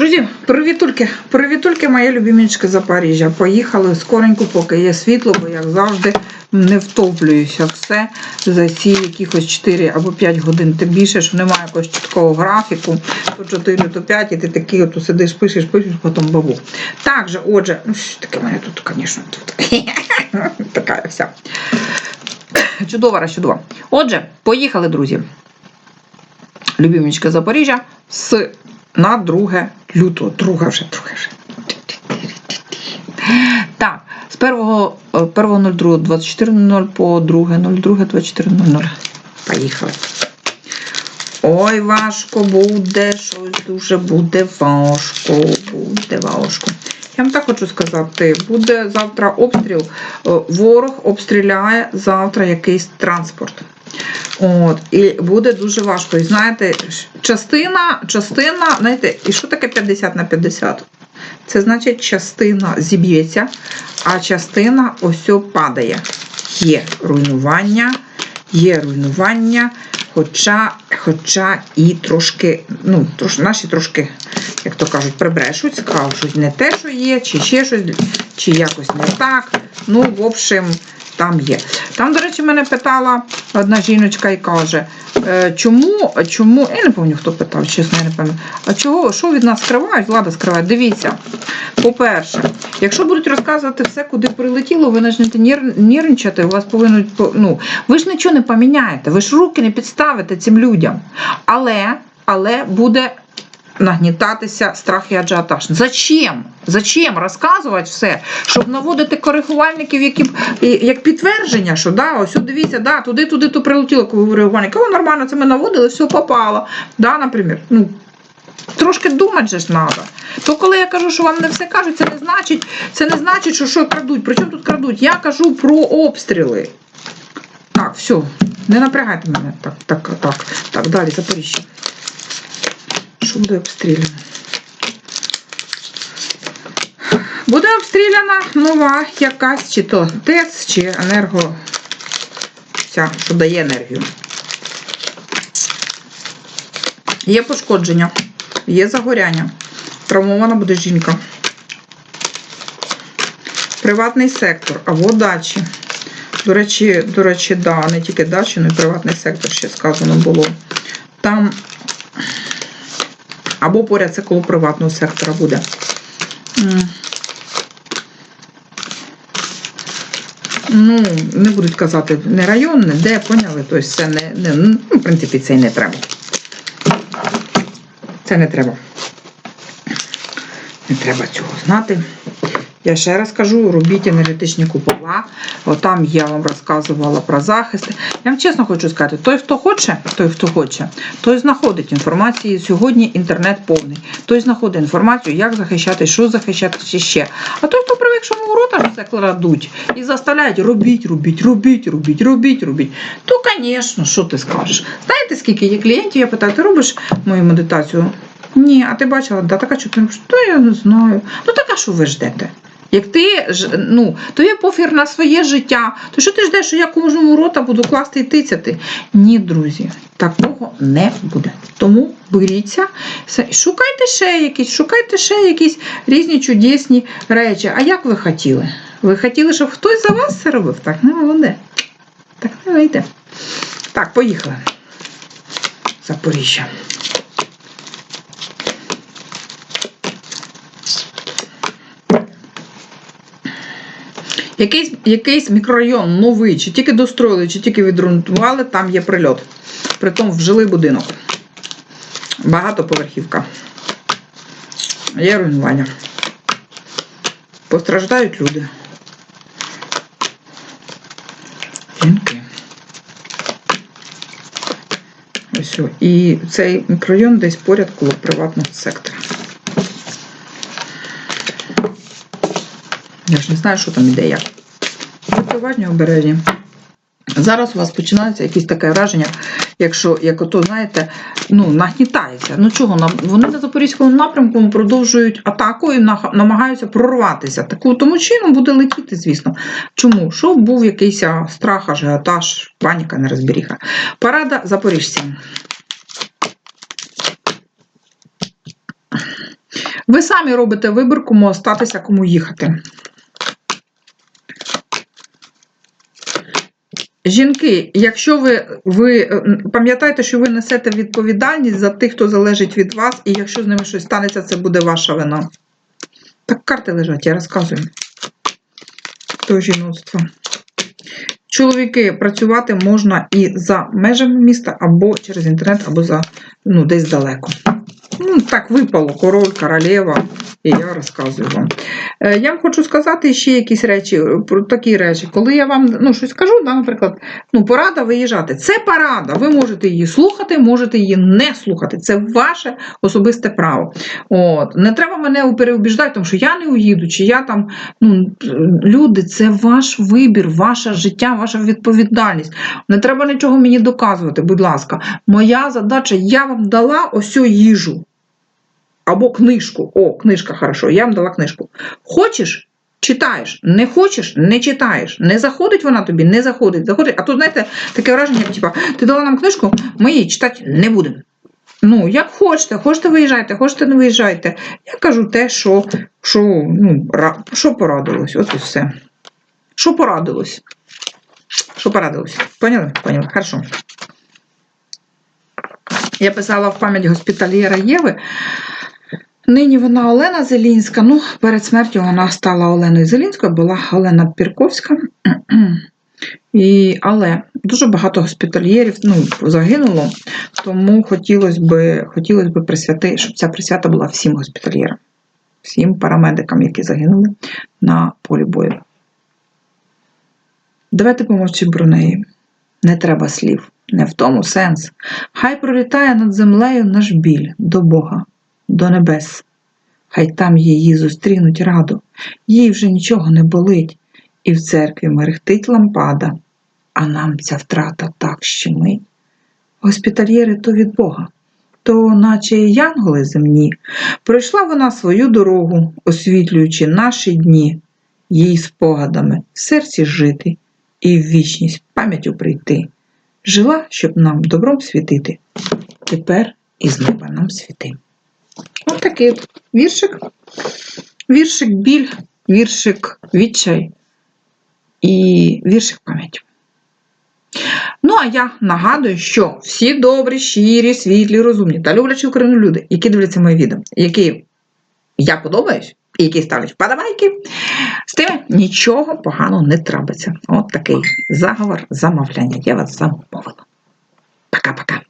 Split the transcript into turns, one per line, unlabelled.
Друзі, привітульки, привітульки, моє любімічки Запоріжжя. Поїхали скоренько, поки є світло, бо як завжди не втоплююся все за ці якихось 4 або 5 годин. Тим більше, що немає якогось чіткого графіку, то 4, то 5, і ти такий от сидиш, пишеш, пишеш, потім бабу. Так же, отже, ну, таке мене тут, звісно, тут така вся. Чудова, чудова. Отже, поїхали, друзі. Любімічка Запоріжжя з на 2 лютого. Друга вже, друга вже. Так, з 1.02.24.00 по 2.02.24.00. Поїхали. Ой, важко буде, щось дуже буде важко, буде важко. Я вам так хочу сказати, буде завтра обстріл, ворог обстріляє завтра якийсь транспорт. От, і буде дуже важко. І знаєте, частина, частина, знаєте, і що таке 50 на 50? Це значить, частина зіб'ється, а частина ось падає. Є руйнування, є руйнування, хоча, хоча і трошки, ну, трош, наші трошки, як то кажуть, прибрешуть, скажуть, щось не те, що є, чи ще щось, чи якось не так. Ну, в общем, там є. Там, до речі, мене питала одна жіночка і каже, е, чому, чому, я не пам'ятаю, хто питав, чесно, я не пам'ятаю. А чого, що від нас скривають? Влада скриває. Дивіться, по-перше, якщо будуть розказувати все, куди прилетіло, ви почнете нер- нервничати, у вас повинен, по- ну, ви ж нічого не поміняєте, ви ж руки не підставите цим людям. Але, але буде нагнітатися страх і аджіотаж. Зачем? Зачем розказувати все, щоб наводити коригувальників, які як підтвердження, що да, ось дивіться, да, туди, туди, то прилетіло коригувальник. О, нормально, це ми наводили, все попало. Да, наприклад. Ну, Трошки думати же ж треба. То коли я кажу, що вам не все кажуть, це не значить, це не значить, що що крадуть. При чому тут крадуть? Я кажу про обстріли. Так, все, не напрягайте мене. Так, так, так. Так, далі, Запоріжжя. Буде обстріляно? Буде обстріляна нова якась, чи то ТЕЦ, чи енерго. Ця, що дає енергію. Є пошкодження, є загоряння. Травмована буде жінка. Приватний сектор або дачі. До речі, до речі, да, не тільки дачі, але й приватний сектор ще сказано було. Там або поряд це коло приватного сектора буде. Ну, не будуть казати не район, не де, поняли? Тобто це не, не ну, в принципі, це й не треба. Це не треба. Не треба цього знати. Я ще раз кажу, робіть енергетичні купола. Отам я вам розказувала про захисти. Я вам чесно хочу сказати, той, хто хоче, той, хто хоче, той знаходить інформацію. Сьогодні інтернет повний. Той знаходить інформацію, як захищати, що захищати чи ще. А той, хто привик, що в рота все кладуть і заставляють робіть, робіть, робіть, робіть, робіть, робіть. То, звісно, що ти скажеш? Знаєте, скільки є клієнтів? Я питаю, ти робиш мою медитацію? Ні, а ти бачила, да, така що ти? То я не знаю. Ну така, що ви ждете? Як ти ж, ну, то є пофір на своє життя, то що ти ждеш, що я кожному рота буду класти і тицяти? Ні, друзі, такого не буде. Тому беріться, шукайте ще якісь, шукайте ще якісь різні чудесні речі. А як ви хотіли? Ви хотіли, щоб хтось за вас це робив? Так не вийде. Так не вийде. Так, поїхали. Запоріжжя. Якийсь, якийсь мікрорайон новий, чи тільки достроїли, чи тільки відремонтували, там є прильот. Притом в жилий будинок. Багатоповерхівка. Є руйнування. Постраждають люди. Жінки. Ось. І цей мікрорайон десь поряд коло приватного сектора. Я ж не знаю, що там іде як. Будьте уважні обережні. Зараз у вас починається якесь таке враження, якщо, як ото, знаєте, ну, нагнітається. Ну чого, вони на Запорізькому напрямку продовжують атаку і намагаються прорватися. Таку, тому чином буде летіти, звісно. Чому? Що був якийсь страх, ажіотаж, паніка, нерозберіха. Парада запоріжцям. Ви самі робите вибір, кому остатися, кому їхати. Жінки, якщо ви, ви е, пам'ятайте, що ви несете відповідальність за тих, хто залежить від вас, і якщо з ними щось станеться, це буде ваша вина. Так карти лежать, я розказую. То жіноцтво. Чоловіки, працювати можна і за межами міста, або через інтернет, або за ну, десь далеко. Ну, так випало, король, королева, і я розказую вам. Е, Я вам хочу сказати ще якісь речі, е, про такі речі. Коли я вам ну, щось кажу, да, наприклад, ну, порада виїжджати. Це порада. Ви можете її слухати, можете її не слухати. Це ваше особисте право. От. Не треба мене переубіждати, тому що я не уїду, чи я там. Ну, люди, це ваш вибір, ваше життя, ваша відповідальність. Не треба нічого мені доказувати, будь ласка. Моя задача, я вам дала ось цю їжу. Або книжку. О, книжка хорошо, я вам дала книжку. Хочеш, читаєш, не хочеш, не читаєш. Не заходить вона тобі, не заходить. заходить. А тут, знаєте, таке враження, як типа, ти дала нам книжку, ми її читати не будемо. Ну, як хочете, хочете виїжджайте, хочете не виїжджайте. Я кажу те, що, що, ну, що порадилось. От і все. Що порадилось? Що порадилось? Поняли? Поняли. Хорошо. Я писала в пам'ять госпітальєра Єви. Нині вона Олена Зелінська. Ну, перед смертю вона стала Оленою Зелінською, була Олена Пірковська. І, але дуже багато госпітальєрів ну, загинуло, тому хотілося б, хотілося б присвяти, щоб ця присвята була всім госпітальєрам, всім парамедикам, які загинули на полі бою. Давайте помовчимо про неї. Не треба слів, не в тому сенс. Хай пролітає над землею наш біль до Бога, до небес. Хай там її зустрінуть раду, їй вже нічого не болить, і в церкві мерехтить лампада, а нам ця втрата так щемить. Госпітальєри то від Бога, то наче янголи земні. Пройшла вона свою дорогу, освітлюючи наші дні, їй спогадами в серці жити і в вічність пам'яттю прийти. Жила, щоб нам добром світити, тепер із неба нам світи. Ось такий віршик. Віршик біль, віршик відчай і віршик пам'ять. Ну, а я нагадую, що всі добрі, щирі, світлі, розумні та люблячі Україну люди, які дивляться мої відео, які я подобаюсь, і які ставлять вподобайки, з тими нічого поганого не трапиться. От такий заговор, замовляння. Я вас замовила. Пока-пока.